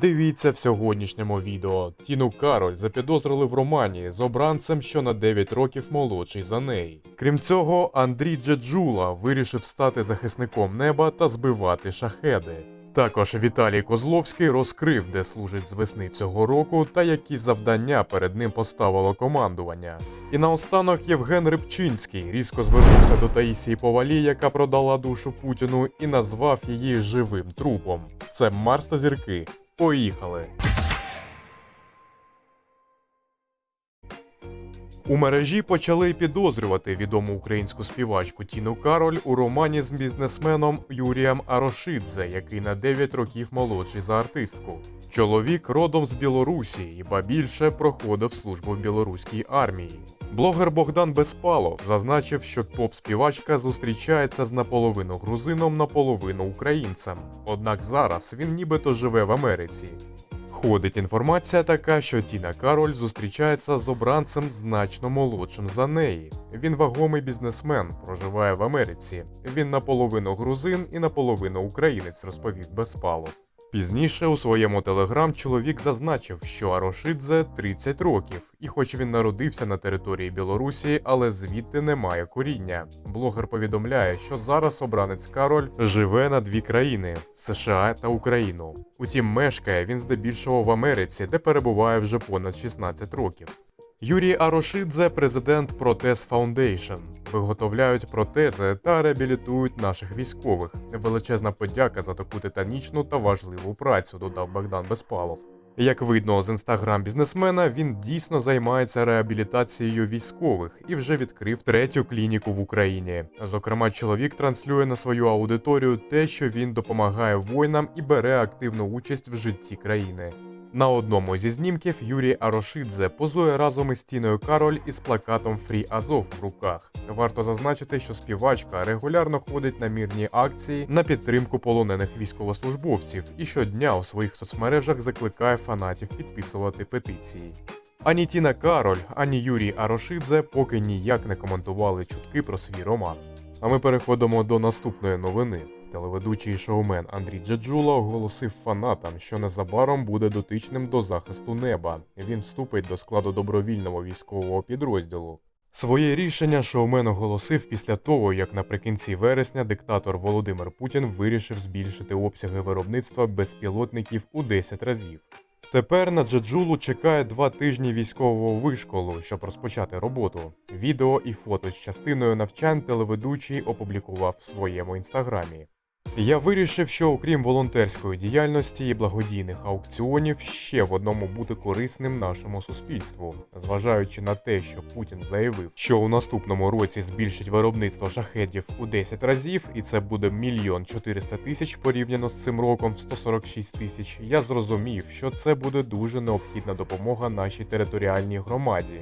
Дивіться в сьогоднішньому відео. Тіну Кароль запідозрили в романі з обранцем, що на 9 років молодший за неї. Крім цього, Андрій Джеджула вирішив стати захисником неба та збивати шахеди. Також Віталій Козловський розкрив, де служить з весни цього року та які завдання перед ним поставило командування. І наостанок Євген Рибчинський різко звернувся до Таїсії Повалі, яка продала душу Путіну, і назвав її живим трупом. Це Марс та зірки. Поїхали. У мережі почали підозрювати відому українську співачку Тіну Кароль у романі з бізнесменом Юрієм Арошидзе, який на 9 років молодший за артистку. Чоловік родом з Білорусі і ба більше проходив службу в білоруській армії. Блогер Богдан Безпалов зазначив, що поп-співачка зустрічається з наполовину грузином, наполовину українцем. Однак зараз він нібито живе в Америці. Ходить інформація така, що Тіна Кароль зустрічається з обранцем значно молодшим за неї. Він вагомий бізнесмен, проживає в Америці. Він наполовину грузин і наполовину українець, розповів Безпалов. Пізніше у своєму телеграм чоловік зазначив, що Арошидзе 30 років, і хоч він народився на території Білорусі, але звідти немає коріння. Блогер повідомляє, що зараз обранець Кароль живе на дві країни США та Україну. Утім, мешкає він здебільшого в Америці, де перебуває вже понад 16 років. Юрій Арошидзе, президент Протез Foundation. Виготовляють протези та реабілітують наших військових. Величезна подяка за таку титанічну та важливу працю, додав Богдан Безпалов. Як видно з інстаграм бізнесмена, він дійсно займається реабілітацією військових і вже відкрив третю клініку в Україні. Зокрема, чоловік транслює на свою аудиторію те, що він допомагає воїнам і бере активну участь в житті країни. На одному зі знімків Юрій Арошидзе позує разом із Тіною Кароль із плакатом Фрі Азов в руках. Варто зазначити, що співачка регулярно ходить на мірні акції на підтримку полонених військовослужбовців і щодня у своїх соцмережах закликає фанатів підписувати петиції. Ані Тіна Кароль, ані Юрій Арошидзе поки ніяк не коментували чутки про свій роман. А ми переходимо до наступної новини. Телеведучий шоумен Андрій Джеджула оголосив фанатам, що незабаром буде дотичним до захисту неба. Він вступить до складу добровільного військового підрозділу. Своє рішення шоумен оголосив після того, як наприкінці вересня диктатор Володимир Путін вирішив збільшити обсяги виробництва безпілотників у 10 разів. Тепер на Джеджулу чекає два тижні військового вишколу, щоб розпочати роботу. Відео і фото з частиною навчань телеведучий опублікував в своєму інстаграмі. Я вирішив, що окрім волонтерської діяльності і благодійних аукціонів, ще в одному бути корисним нашому суспільству, зважаючи на те, що Путін заявив, що у наступному році збільшить виробництво шахедів у 10 разів, і це буде мільйон 400 тисяч порівняно з цим роком в 146 тисяч. Я зрозумів, що це буде дуже необхідна допомога нашій територіальній громаді.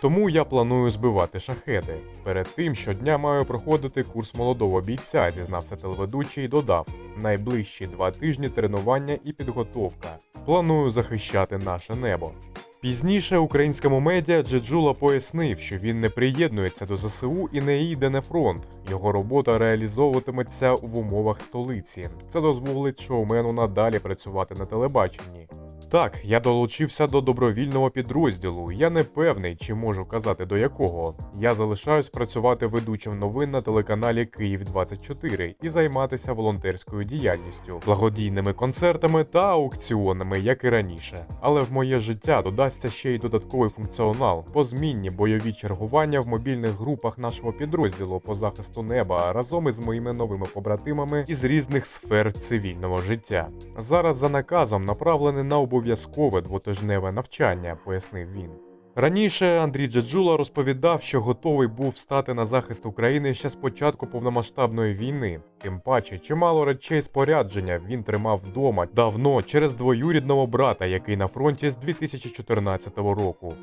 Тому я планую збивати шахеди. Перед тим щодня маю проходити курс молодого бійця, зізнався телеведучий і додав: найближчі два тижні тренування і підготовка. Планую захищати наше небо. Пізніше українському медіа Джеджула пояснив, що він не приєднується до ЗСУ і не їде на фронт. Його робота реалізовуватиметься в умовах столиці. Це дозволить шоумену надалі працювати на телебаченні. Так, я долучився до добровільного підрозділу. Я не певний, чи можу казати до якого. Я залишаюсь працювати ведучим новин на телеканалі Київ 24 і займатися волонтерською діяльністю, благодійними концертами та аукціонами, як і раніше. Але в моє життя додасться ще й додатковий функціонал, позмінні бойові чергування в мобільних групах нашого підрозділу по захисту неба разом із моїми новими побратимами із різних сфер цивільного життя. Зараз за наказом направлений на обов'язкове двотижневе навчання, пояснив він. Раніше Андрій Джеджула розповідав, що готовий був стати на захист України ще з початку повномасштабної війни. Тим паче, чимало речей спорядження він тримав вдома давно через двоюрідного брата, який на фронті з 2014 року.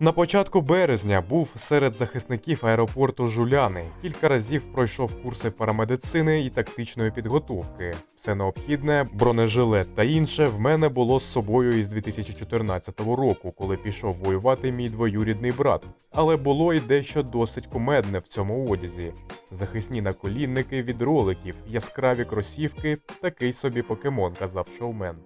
На початку березня був серед захисників аеропорту Жуляни. Кілька разів пройшов курси парамедицини і тактичної підготовки. Все необхідне, бронежилет та інше в мене було з собою із 2014 року, коли пішов воювати мій двоюрідний брат. Але було й дещо досить кумедне в цьому одязі: захисні наколінники від роликів, яскраві кросівки, такий собі покемон, казав шоумен.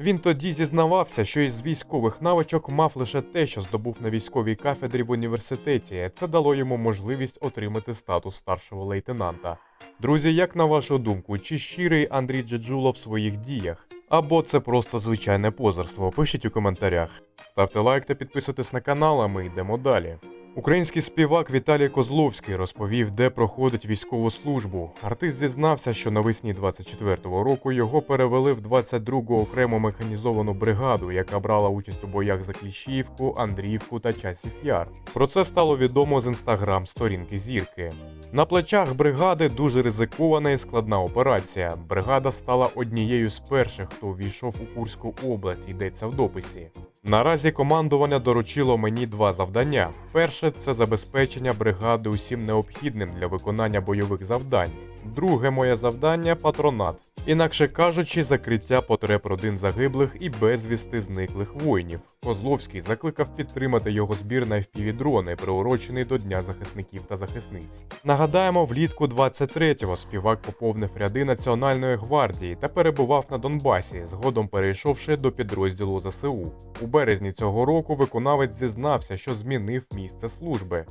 Він тоді зізнавався, що із військових навичок мав лише те, що здобув на військовій кафедрі в університеті. Це дало йому можливість отримати статус старшого лейтенанта. Друзі, як на вашу думку, чи щирий Андрій Джеджуло в своїх діях? Або це просто звичайне позерство? Пишіть у коментарях. Ставте лайк та підписуйтесь на канал, а ми йдемо далі. Український співак Віталій Козловський розповів, де проходить військову службу. Артист зізнався, що навесні 24-го року його перевели в 22-гу окрему механізовану бригаду, яка брала участь у боях за Кліщіївку, Андріївку та Часів Яр. Про це стало відомо з інстаграм-сторінки зірки. На плечах бригади дуже ризикована і складна операція. Бригада стала однією з перших, хто увійшов у Курську область, йдеться в дописі. Наразі командування доручило мені два завдання: перше це забезпечення бригади усім необхідним для виконання бойових завдань. Друге моє завдання патронат. Інакше кажучи, закриття потреб родин загиблих і безвісти зниклих воїнів. Козловський закликав підтримати його збір на FPV-дрони, приурочений до Дня захисників та захисниць. Нагадаємо, влітку 23-го співак поповнив ряди Національної гвардії та перебував на Донбасі, згодом перейшовши до підрозділу ЗСУ. У березні цього року виконавець зізнався, що змінив місце служби.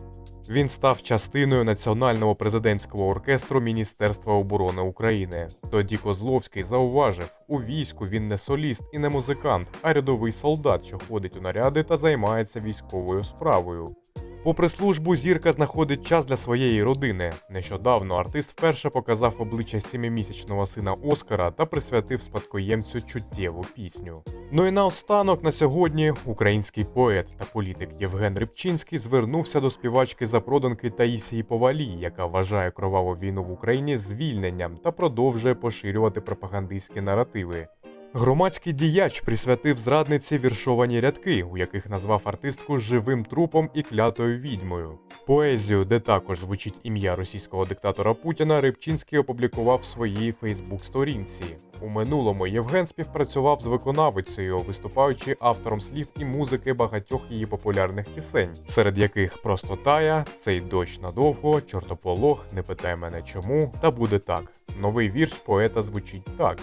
Він став частиною національного президентського оркестру Міністерства оборони України. Тоді Козловський зауважив, у війську він не соліст і не музикант, а рядовий солдат, що ходить у наряди та займається військовою справою. Попри службу, зірка знаходить час для своєї родини. Нещодавно артист вперше показав обличчя сімимісячного сина Оскара та присвятив спадкоємцю чуттєву пісню. Ну і наостанок на сьогодні український поет та політик Євген Рибчинський звернувся до співачки запроданки Таїсії Повалій, яка вважає кроваву війну в Україні звільненням та продовжує поширювати пропагандистські наративи. Громадський діяч присвятив зрадниці віршовані рядки, у яких назвав артистку живим трупом і клятою відьмою. Поезію, де також звучить ім'я російського диктатора Путіна, Рибчинський опублікував в своїй Фейсбук-сторінці. У минулому Євген співпрацював з виконавицею, виступаючи автором слів і музики багатьох її популярних пісень, серед яких просто тая, цей дощ надовго, чортополох, не питай мене чому, та буде так. Новий вірш поета звучить так.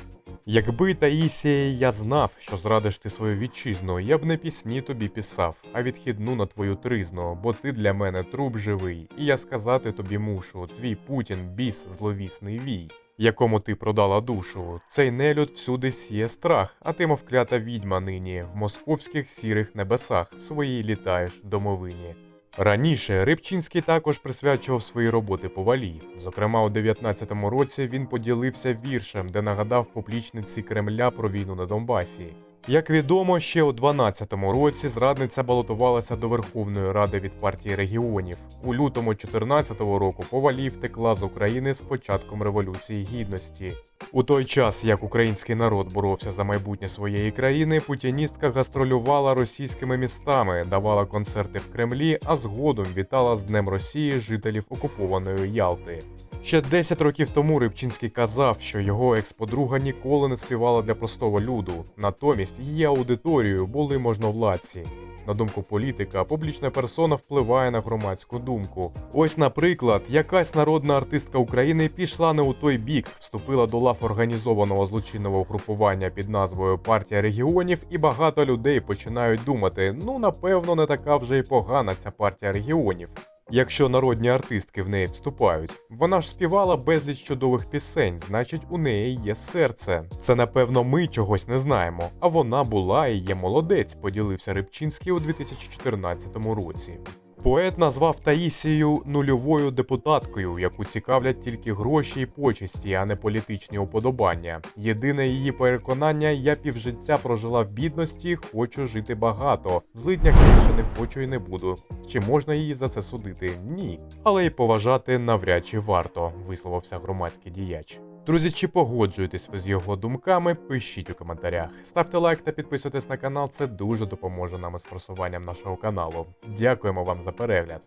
Якби Таїсія я знав, що зрадиш ти свою вітчизну, я б не пісні тобі писав, а відхідну на твою тризну, бо ти для мене труп живий, і я сказати тобі мушу, твій Путін біс зловісний вій, якому ти продала душу. Цей нелюд всюди сіє страх, а ти, мов клята відьма нині, в московських сірих небесах своїй літаєш домовині. Раніше Рибчинський також присвячував свої роботи повалі. Зокрема, у 19-му році він поділився віршем, де нагадав поплічниці Кремля про війну на Донбасі. Як відомо, ще у 12-му році зрадниця балотувалася до Верховної Ради від партії регіонів. У лютому 14-го року повалі втекла з України з початком Революції Гідності. У той час, як український народ боровся за майбутнє своєї країни, путіністка гастролювала російськими містами, давала концерти в Кремлі, а згодом вітала з Днем Росії жителів окупованої Ялти. Ще 10 років тому Рибчинський казав, що його екс-подруга ніколи не співала для простого люду. Натомість її аудиторією були можновладці. На думку політика, публічна персона впливає на громадську думку. Ось, наприклад, якась народна артистка України пішла не у той бік, вступила до лав організованого злочинного угрупування під назвою Партія регіонів, і багато людей починають думати: ну напевно, не така вже й погана ця партія регіонів. Якщо народні артистки в неї вступають, вона ж співала безліч чудових пісень, значить, у неї є серце. Це напевно ми чогось не знаємо. А вона була і є молодець, поділився Рибчинський у 2014 році. Поет назвав Таїсію нульовою депутаткою, яку цікавлять тільки гроші і почесті, а не політичні уподобання. Єдине її переконання: я півжиття прожила в бідності, хочу жити багато. В злиднях більше не хочу і не буду. Чи можна її за це судити? Ні. Але й поважати навряд чи варто, висловився громадський діяч. Друзі, чи погоджуєтесь ви з його думками? Пишіть у коментарях. Ставте лайк та підписуйтесь на канал, це дуже допоможе нам із просуванням нашого каналу. Дякуємо вам за перегляд.